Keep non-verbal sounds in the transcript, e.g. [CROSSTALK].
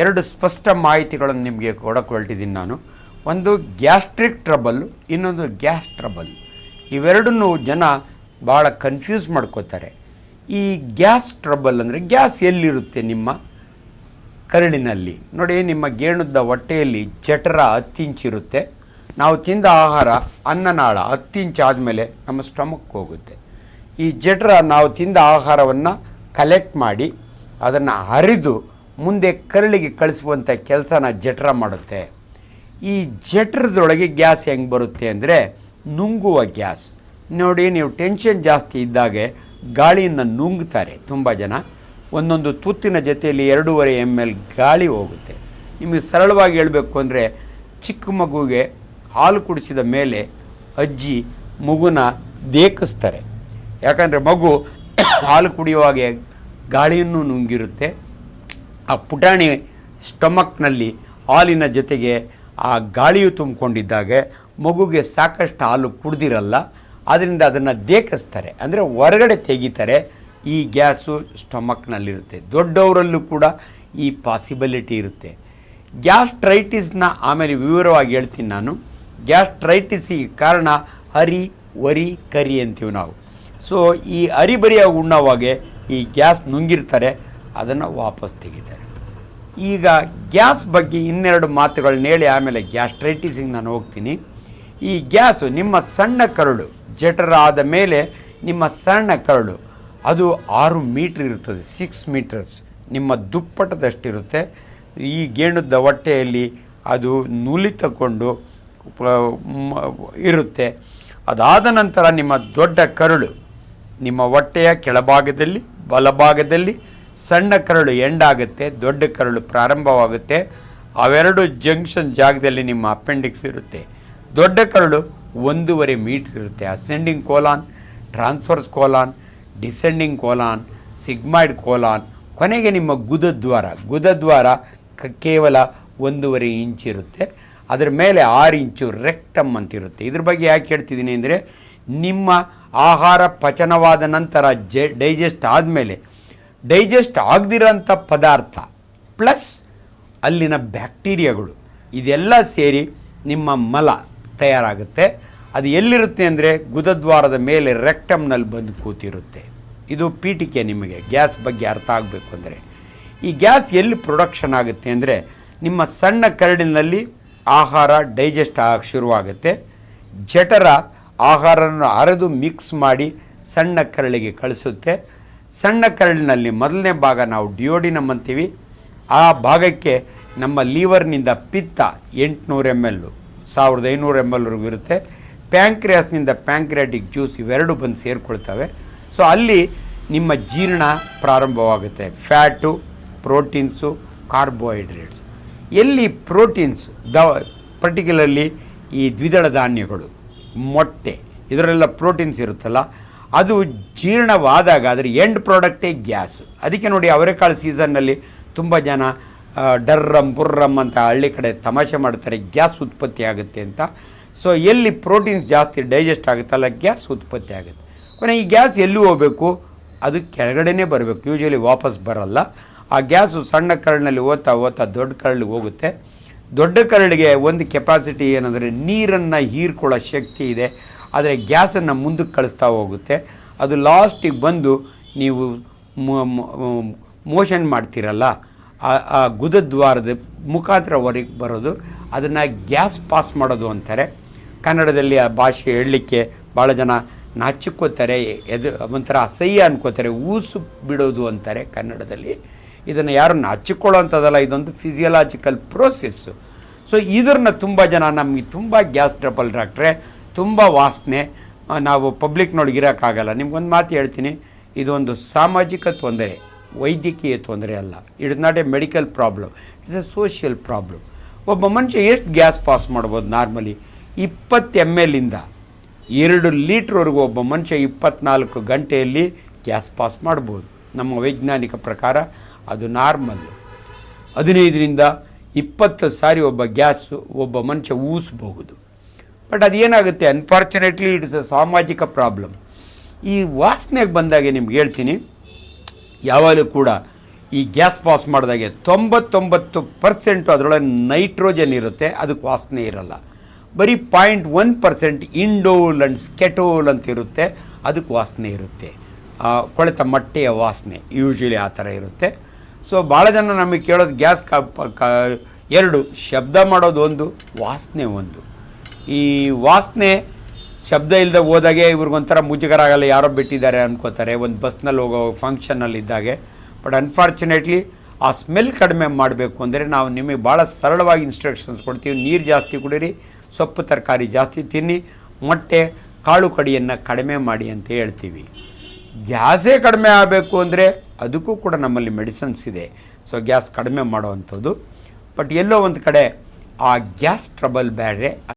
ಎರಡು ಸ್ಪಷ್ಟ ಮಾಹಿತಿಗಳನ್ನು ನಿಮಗೆ ಕೊಡಕ್ಕೆ ಹೊರಟಿದ್ದೀನಿ ನಾನು. ಒಂದು ಗ್ಯಾಸ್ಟ್ರಿಕ್ ಟ್ರಬಲ್, ಇನ್ನೊಂದು ಗ್ಯಾಸ್ ಟ್ರಬಲ್. ಇವೆರಡನ್ನೂ ಜನ ಭಾಳ ಕನ್ಫ್ಯೂಸ್ ಮಾಡ್ಕೋತಾರೆ. ಈ ಗ್ಯಾಸ್ ಟ್ರಬಲ್ ಅಂದರೆ ಗ್ಯಾಸ್ ಎಲ್ಲಿರುತ್ತೆ ನಿಮ್ಮ ಕರಳಿನಲ್ಲಿ? ನೋಡಿ, ನಿಮ್ಮ ಗೇಣುದ್ದ ಹೊಟ್ಟೆಯಲ್ಲಿ ಜಠರ ಹತ್ತಿಂಚಿರುತ್ತೆ ನಾವು ತಿಂದ ಆಹಾರ ಅನ್ನನಾಳ ಹತ್ತಿಂಚು ಆದಮೇಲೆ ನಮ್ಮ ಸ್ಟಮಕ್ ಹೋಗುತ್ತೆ. ಈ ಜಠರ ನಾವು ತಿಂದ ಆಹಾರವನ್ನು ಕಲೆಕ್ಟ್ ಮಾಡಿ ಅದನ್ನು ಹರಿದು ಮುಂದೆ ಕರಳಿಗೆ ಕಳಿಸುವಂಥ ಕೆಲಸನ ಜಠರ ಮಾಡುತ್ತೆ. ಈ ಜಠರದೊಳಗೆ ಗ್ಯಾಸ್ ಹೆಂಗೆ ಬರುತ್ತೆ ಅಂದರೆ ನುಂಗುವ ಗ್ಯಾಸ್. ನೋಡಿ, ನೀವು ಟೆನ್ಷನ್ ಜಾಸ್ತಿ ಇದ್ದಾಗೆ ಗಾಳಿಯನ್ನು ನುಂಗ್ತಾರೆ ತುಂಬ ಜನ. ಒಂದೊಂದು ತುತ್ತಿನ ಜೊತೆಯಲ್ಲಿ ಎರಡೂವರೆ ಎಂ ಎಲ್ ಗಾಳಿ ಹೋಗುತ್ತೆ. ನಿಮಗೆ ಸರಳವಾಗಿ ಹೇಳಬೇಕು ಅಂದರೆ ಚಿಕ್ಕ ಮಗುವಿಗೆ ಹಾಲು ಕುಡಿಸಿದ ಮೇಲೆ ಅಜ್ಜಿ ಮಗುನ ದೇಕಿಸ್ತಾರೆ. ಯಾಕಂದರೆ ಮಗು [COUGHS] ಹಾಲು ಕುಡಿಯುವಾಗೆ ಗಾಳಿಯನ್ನು ನುಂಗಿರುತ್ತೆ ಆ ಪುಟಾಣಿ ಸ್ಟೊಮಕ್ನಲ್ಲಿ ಹಾಲಿನ ಜೊತೆಗೆ ಆ ಗಾಳಿಯು ತುಂಬಿಕೊಂಡಿದ್ದಾಗ ಮಗುಗೆ ಸಾಕಷ್ಟು ಹಾಲು ಕುಡ್ದಿರಲ್ಲ ಅದರಿಂದ ಅದನ್ನು ದೇಕಿಸ್ತಾರೆ. ಅಂದರೆ ಹೊರಗಡೆ ತೆಗಿತಾರೆ, ಈ ಗ್ಯಾಸು ಸ್ಟೊಮಕ್ನಲ್ಲಿರುತ್ತೆ. ದೊಡ್ಡವರಲ್ಲೂ ಕೂಡ ಈ ಪಾಸಿಬಿಲಿಟಿ ಇರುತ್ತೆ. ಗ್ಯಾಸ್ಟ್ರೈಟಿಸ್ನ ಆಮೇಲೆ ವಿವರವಾಗಿ ಹೇಳ್ತೀನಿ ನಾನು. ಗ್ಯಾಸ್ಟ್ರೈಟಿಸಿಗೆ ಕಾರಣ ಹರಿ, ವರಿ, ಕರಿ ಅಂತೀವಿ ನಾವು. ಸೊ ಈ ಹರಿಬರಿಯಾಗಿ ಉಣ್ಣವಾಗೆ ಈ ಗ್ಯಾಸ್ ನುಂಗಿರ್ತಾರೆ. ಅದನ್ನು ವಾಪಸ್ ತೆಗಿತಾರೆ ಈಗ ಗ್ಯಾಸ್ ಬಗ್ಗೆ ಇನ್ನೆರಡು ಮಾತುಗಳನ್ನ ಹೇಳಿ ಆಮೇಲೆ ಗ್ಯಾಸ್ಟ್ರೈಟಿಸಿಗೆ ನಾನು ಹೋಗ್ತೀನಿ. ಈ ಗ್ಯಾಸು ನಿಮ್ಮ ಸಣ್ಣ ಕರಳು, ಜಠರ ಆದ ಮೇಲೆ ನಿಮ್ಮ ಸಣ್ಣ ಕರಳು, ಅದು ಆರು ಮೀಟ್ರ್ ಇರುತ್ತದೆ ಸಿಕ್ಸ್ ಮೀಟರ್ಸ್ ನಿಮ್ಮ ದುಪ್ಪಟದಷ್ಟಿರುತ್ತೆ. ಈ ಗೇಣುದ್ದ ಹೊಟ್ಟೆಯಲ್ಲಿ ಅದು ನುಲಿ ತಗೊಂಡು ಇರುತ್ತೆ. ಅದಾದ ನಂತರ ನಿಮ್ಮ ದೊಡ್ಡ ಕರಳು, ನಿಮ್ಮ ಹೊಟ್ಟೆಯ ಕೆಳಭಾಗದಲ್ಲಿ, ಬಲಭಾಗದಲ್ಲಿ ಸಣ್ಣ ಕರಳು ಎಂಡಾಗುತ್ತೆ, ದೊಡ್ಡ ಕರಳು ಪ್ರಾರಂಭವಾಗುತ್ತೆ. ಅವೆರಡು ಜಂಕ್ಷನ್ ಜಾಗದಲ್ಲಿ ನಿಮ್ಮ ಅಪೆಂಡಿಕ್ಸ್ ಇರುತ್ತೆ. ದೊಡ್ಡ ಕರಳು ಒಂದೂವರೆ ಮೀಟರ್ ಇರುತ್ತೆ. Ascending colon, transverse colon, descending colon, sigmoid colon. ಕೊನೆಗೆ ನಿಮ್ಮ ಗುದದ್ವಾರ. ಗುದದ್ವಾರ ಕೇವಲ ಒಂದೂವರೆ ಇಂಚ್ ಇರುತ್ತೆ. ಅದರ ಮೇಲೆ ಆರು ಇಂಚು ರೆಕ್ಟಮ್ ಅಂತಿರುತ್ತೆ ಇದ್ರ ಬಗ್ಗೆ ಯಾಕೆ ಹೇಳ್ತಿದ್ದೀನಿ ಅಂದರೆ, ನಿಮ್ಮ ಆಹಾರ ಪಚನವಾದ ನಂತರ ಜೆ ಡೈಜೆಸ್ಟ್ ಆದಮೇಲೆ ಡೈಜೆಸ್ಟ್ ಆಗದಿರೋಂಥ ಪದಾರ್ಥ, ಪ್ಲಸ್ ಅಲ್ಲಿನ ಬ್ಯಾಕ್ಟೀರಿಯಾಗಳು, ಇದೆಲ್ಲ ಸೇರಿ ನಿಮ್ಮ ಮಲ ತಯಾರಾಗುತ್ತೆ. ಅದು ಎಲ್ಲಿರುತ್ತೆ ಅಂದರೆ ಗುದದ್ವಾರದ ಮೇಲೆ ರೆಕ್ಟಮ್ನಲ್ಲಿ ಬಂದು ಕೂತಿರುತ್ತೆ. ಇದು ಪೀಠಿಕೆ ನಿಮಗೆ, ಗ್ಯಾಸ್ ಬಗ್ಗೆ ಅರ್ಥ ಆಗಬೇಕು ಅಂದರೆ. ಈ ಗ್ಯಾಸ್ ಎಲ್ಲಿ ಪ್ರೊಡಕ್ಷನ್ ಆಗುತ್ತೆ ಅಂದರೆ ನಿಮ್ಮ ಸಣ್ಣ ಕರಡಿನಲ್ಲಿ ಆಹಾರ ಡೈಜೆಸ್ಟ್ ಆಗಕ್ಕೆ ಶುರುವಾಗುತ್ತೆ. ಜಠರ ಆಹಾರವನ್ನು ಅರೆದು ಮಿಕ್ಸ್ ಮಾಡಿ ಸಣ್ಣ ಕರಳಿಗೆ ಕಳಿಸುತ್ತೆ. ಸಣ್ಣ ಕರಳಿನಲ್ಲಿ ಮೊದಲನೇ ಭಾಗ ನಾವು ಡಿಯೋಡಿನಮ್ ಅಂತೀವಿ. ಆ ಭಾಗಕ್ಕೆ ನಮ್ಮ ಲೀವರ್ನಿಂದ ಪಿತ್ತ ಎಂಟುನೂರು ಎಂ ಎಲ್ಲು ಸಾವಿರದ ಐನೂರು ಎಂ ಎಲ್ವರೆಗೂ ಇರುತ್ತೆ. ಪ್ಯಾಂಕ್ರಿಯಾಸ್ನಿಂದ ಪ್ಯಾಂಕ್ರಿಯಾಟಿಕ್ ಜ್ಯೂಸ್ ಇವೆರಡು ಬಂದು ಸೇರಿಕೊಳ್ತವೆ. ಸೊ, ಅಲ್ಲಿ ನಿಮ್ಮ ಜೀರ್ಣ ಪ್ರಾರಂಭವಾಗುತ್ತೆ. Fat, proteins, carbohydrates. ಎಲ್ಲಿ ಪ್ರೋಟೀನ್ಸ್, ದ, ಪರ್ಟಿಕ್ಯುಲರ್ಲಿ ಈ ದ್ವಿದಳ ಧಾನ್ಯಗಳು, ಮೊಟ್ಟೆ ಇದರೆಲ್ಲ ಪ್ರೋಟೀನ್ಸ್ ಇರುತ್ತಲ್ಲ ಅದು ಜೀರ್ಣವಾದಾಗ ಅದರ ಎಂಡ್ ಪ್ರಾಡಕ್ಟೇ ಗ್ಯಾಸ್. ಅದಕ್ಕೆ ನೋಡಿ ಅವರೆಕಾಳು ಸೀಸನ್ನಲ್ಲಿ ತುಂಬ ಜನ ಡರ್ರಮ್ ಬುರ್ರಮ್ ಅಂತ ಹಳ್ಳಿ ಕಡೆ ತಮಾಷೆ ಮಾಡ್ತಾರೆ, ಗ್ಯಾಸ್ ಉತ್ಪತ್ತಿ ಆಗುತ್ತೆ ಅಂತ. ಸೊ ಎಲ್ಲಿ ಪ್ರೋಟೀನ್ಸ್ ಜಾಸ್ತಿ ಡೈಜೆಸ್ಟ್ ಆಗುತ್ತಲ್ಲ ಗ್ಯಾಸ್ ಉತ್ಪತ್ತಿ ಆಗುತ್ತೆ. ಕೊನೆ ಈ ಗ್ಯಾಸ್ ಎಲ್ಲಿ ಹೋಗಬೇಕು? ಅದು ಕೆಳಗಡೆನೇ ಬರಬೇಕು. ಯೂಶಲಿ ವಾಪಸ್ ಬರಲ್ಲ. ಆ ಗ್ಯಾಸು ಸಣ್ಣ ಕರಳಿನಲ್ಲಿ ಓದ್ತಾ ಓದ್ತಾ ದೊಡ್ಡ ಕರಳಿಗೆ ಹೋಗುತ್ತೆ. ದೊಡ್ಡ ಕರಳಿಗೆ ಒಂದು ಕೆಪಾಸಿಟಿ ಏನಂದರೆ ನೀರನ್ನು ಹೀರ್ಕೊಳ್ಳೋ ಶಕ್ತಿ ಇದೆ. ಆದರೆ ಗ್ಯಾಸನ್ನು ಮುಂದಕ್ಕೆ ಕಳಿಸ್ತಾ ಹೋಗುತ್ತೆ. ಅದು ಲಾಸ್ಟಿಗೆ ಬಂದು ನೀವು ಮೋಷನ್ ಮಾಡ್ತೀರಲ್ಲ, ಆ- ಗುದದ್ವಾರದ ಮುಖಾಂತರ ಹೊರಗೆ ಬರೋದು, ಅದನ್ನು ಗ್ಯಾಸ್ ಪಾಸ್ ಮಾಡೋದು ಅಂತಾರೆ. ಕನ್ನಡದಲ್ಲಿ ಆ ಭಾಷೆ ಹೇಳಲಿಕ್ಕೆ ಭಾಳ ಜನ ನಾಚಿಕೋತಾರೆ ಎದು, ಒಂಥರ ಅಸಹ್ಯ ಅನ್ಕೋತಾರೆ, ಊಸು ಬಿಡೋದು ಅಂತಾರೆ ಕನ್ನಡದಲ್ಲಿ. ಇದನ್ನು ಯಾರು ನಾಚಿಕೊಳ್ಳೋ ಅಂಥದ್ದಲ್ಲ ಇದೊಂದು ಫಿಸಿಯಲಾಜಿಕಲ್ ಪ್ರೋಸೆಸ್ಸು ಸೊ ಇದನ್ನ ತುಂಬ ಜನ ನಮಗೆ ತುಂಬ ಗ್ಯಾಸ್ ಟ್ರಬಲ್ ಡಾಕ್ಟ್ರೆ ತುಂಬ ವಾಸನೆ ನಾವು ಪಬ್ಲಿಕ್ನೊಳಗೆ ಇರೋಕ್ಕಾಗಲ್ಲ. ನಿಮ್ಗೊಂದು ಮಾತು ಹೇಳ್ತೀನಿ, ಇದೊಂದು ಸಾಮಾಜಿಕ ತೊಂದರೆ, ವೈದ್ಯಕೀಯ ತೊಂದರೆ ಅಲ್ಲ. It's not a medical problem it's a social problem ಒಬ್ಬ ಮನುಷ್ಯ ಎಷ್ಟು ಗ್ಯಾಸ್ ಪಾಸ್ ಮಾಡ್ಬೋದು ನಾರ್ಮಲಿ? ಇಪ್ಪತ್ತು ಎಂ ಎಲ್ಲಿಂದ ಎರಡು ಲೀಟ್ರ್ವರೆಗೂ ಒಬ್ಬ ಮನುಷ್ಯ ಇಪ್ಪತ್ನಾಲ್ಕು ಗಂಟೆಯಲ್ಲಿ ಗ್ಯಾಸ್ ಪಾಸ್ ಮಾಡ್ಬೋದು. ನಮ್ಮ ವೈಜ್ಞಾನಿಕ ಪ್ರಕಾರ ಅದು ನಾರ್ಮಲ್. ಹದಿನೈದರಿಂದ ಇಪ್ಪತ್ತು ಸಾರಿ ಒಬ್ಬ ಗ್ಯಾಸ್, ಒಬ್ಬ ಮನುಷ್ಯ ಊಸಬಹುದು. ಬಟ್ ಅದೇನಾಗುತ್ತೆ? ಅನ್ಫಾರ್ಚುನೇಟ್ಲಿ ಇಟ್ಸ್ ಅ ಸಾಮಾಜಿಕ ಪ್ರಾಬ್ಲಮ್ ಈ ವಾಸನೆಗೆ ಬಂದಾಗೆ ನಿಮ್ಗೆ ಹೇಳ್ತೀನಿ. ಯಾವಾಗಲೂ ಕೂಡ ಈ ಗ್ಯಾಸ್ ಪಾಸ್ ಮಾಡಿದಾಗೆ ತೊಂಬತ್ತೊಂಬತ್ತು ಪರ್ಸೆಂಟು ಅದರೊಳಗೆ ನೈಟ್ರೋಜನ್ ಇರುತ್ತೆ. ಅದಕ್ಕೆ ವಾಸನೆ ಇರಲ್ಲ. ಬರೀ point one percent indole and skatole ಅಂತ ಇರುತ್ತೆ. ಅದಕ್ಕೆ ವಾಸನೆ ಇರುತ್ತೆ. ಕೊಳೆತ ಮಟ್ಟೆಯ ವಾಸನೆ ಯೂಶ್ವಲಿ ಆ ಥರ ಇರುತ್ತೆ. ಸೊ ಭಾಳ ಜನ ನಮಗೆ ಕೇಳೋದು ಗ್ಯಾಸ್ ಕ, ಎರಡು ಶಬ್ದ ಮಾಡೋದು ಒಂದು, ವಾಸನೆ ಒಂದು. ಈ ವಾಸನೆ ಶಬ್ದ ಇಲ್ಲದೆ ಹೋದಾಗೆ ಇವ್ರಿಗೊಂಥರ ಮುಜುಗರ ಆಗಲ್ಲ ಯಾರೋ ಬಿಟ್ಟಿದ್ದಾರೆ ಅನ್ಕೋತಾರೆ. ಒಂದು ಬಸ್ನಲ್ಲಿ ಹೋಗೋ ಫಂಕ್ಷನಲ್ಲಿ ಇದ್ದಾಗೆ. ಬಟ್ ಅನ್ಫಾರ್ಚುನೇಟ್ಲಿ ಆ ಸ್ಮೆಲ್ ಕಡಿಮೆ ಮಾಡಬೇಕು ಅಂದರೆ ನಾವು ನಿಮಗೆ ಭಾಳ ಸರಳವಾಗಿ ಇನ್ಸ್ಟ್ರಕ್ಷನ್ಸ್ ಕೊಡ್ತೀವಿ. ನೀರು ಜಾಸ್ತಿ ಕುಡೀರಿ, ಸೊಪ್ಪು ತರಕಾರಿ ಜಾಸ್ತಿ ತಿನ್ನಿ, ಮೊಟ್ಟೆ, ಕಾಳು ಕಡಿಯನ್ನು ಕಡಿಮೆ ಮಾಡಿ ಅಂತ ಹೇಳ್ತೀವಿ. ಗ್ಯಾಸೇ ಕಡಿಮೆ ಆಗಬೇಕು ಅಂದರೆ ಅದಕ್ಕೂ ಕೂಡ ನಮ್ಮಲ್ಲಿ ಮೆಡಿಸನ್ಸ್ ಇದೆ. ಸೊ ಗ್ಯಾಸ್ ಕಡಿಮೆ ಮಾಡೋವಂಥದ್ದು ಬಟ್ ಎಲ್ಲೋ ಒಂದು ಕಡೆ ಆ ಗ್ಯಾಸ್ ಟ್ರಬಲ್ ಬೇರೆ